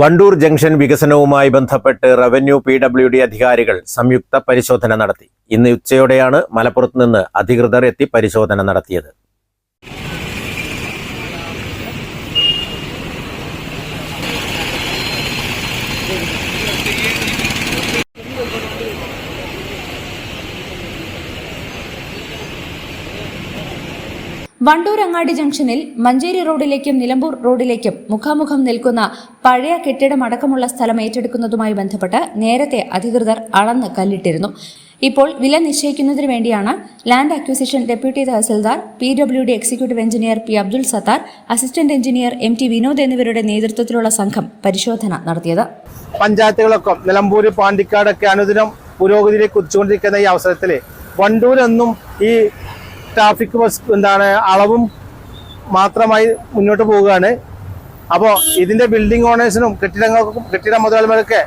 Wandoor junction വികസനവുമായി ബന്ധപ്പെട്ട് revenue P W D അധികാരികൾ സംയുക്ത പരിശോധന നടത്തി. ഇന്ന് ഉച്ചയോടെയാണ് മലപ്പുറത്ത് നിന്ന് അധികൃതർ എത്തി പരിശോധന നടത്തിയത്. വണ്ടൂർ അങ്ങാടി ജംഗ്ഷനിൽ മഞ്ചേരി റോഡിലേക്കും നിലമ്പൂർ റോഡിലേക്കും മുഖാമുഖം നിൽക്കുന്ന പഴയ കെട്ടിടമടക്കമുള്ള സ്ഥലം ഏറ്റെടുക്കുന്നതുമായി ബന്ധപ്പെട്ട് നേരത്തെ അധികൃതർ അളന്ന് കല്ലിട്ടിരുന്നു. ഇപ്പോൾ വില നിശ്ചയിക്കുന്നതിന് വേണ്ടിയാണ് land acquisition deputy tahsildar P W D executive engineer P Abdul Sathar assistant engineer M T Vinod എന്നിവരുടെ നേതൃത്വത്തിലുള്ള സംഘം പരിശോധന നടത്തിയത്. പഞ്ചായത്തുകളൊക്കെ നിലമ്പൂർ പാണ്ടിക്കാടൊക്കെ അനുദിനം പുരോഗതിയിലേക്ക് കുതിച്ചുകൊണ്ടിരിക്കുന്ന ഈ അവസരത്തിൽ വണ്ടൂരെന്നും ഈ ട്രാഫിക് എന്താണ് അളവും മാത്രമായി മുന്നോട്ട് പോവുകയാണ്. അപ്പോൾ ഇതിന്റെ ബിൽഡിംഗ് ഓണേഴ്സിനും കെട്ടിടങ്ങൾക്കും കെട്ടിട മുതലാളിമാരൊക്കെ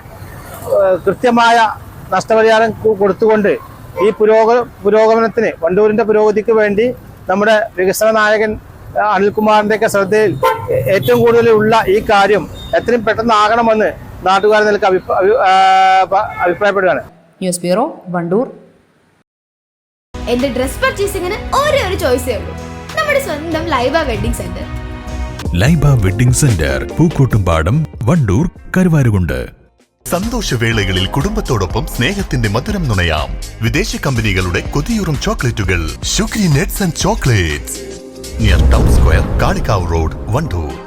കൃത്യമായ നഷ്ടപരിഹാരം കൊടുത്തുകൊണ്ട് ഈ പുരോഗ പുരോഗമനത്തിന് വണ്ടൂരിന്റെ പുരോഗതിക്ക് വേണ്ടി നമ്മുടെ വികസന നായകൻ അനിൽകുമാറിന്റെയൊക്കെ ശ്രദ്ധയിൽ ഏറ്റവും കൂടുതൽ ഉള്ള ഈ കാര്യം എത്രയും പെട്ടെന്ന് ആകണമെന്ന് നാട്ടുകാർ നിലയ്ക്ക് അഭിപ്രായപ്പെടുകയാണ്. News bureau Wandoor. എന്റെ ഡ്രസ് പർച്ചേസിംഗിന് ഒരേ ഒരു ചോയ്സേ ഉള്ളൂ. നമ്മുടെ സ്വന്തം Laiba wedding centre Laiba wedding centre Pookkottumpadam Wandoor Karuvarakundu. സന്തോഷവേളകളിൽ കുടുംബത്തോടൊപ്പം സ്നേഹത്തിന്റെ മധുരം നുണയാം. വിദേശ കമ്പനികളുടെ കൊതിയൂറും ചോക്ലേറ്റുകൾ. Sugary nuts and chocolates. Near town square Kalikavu road Wandoor.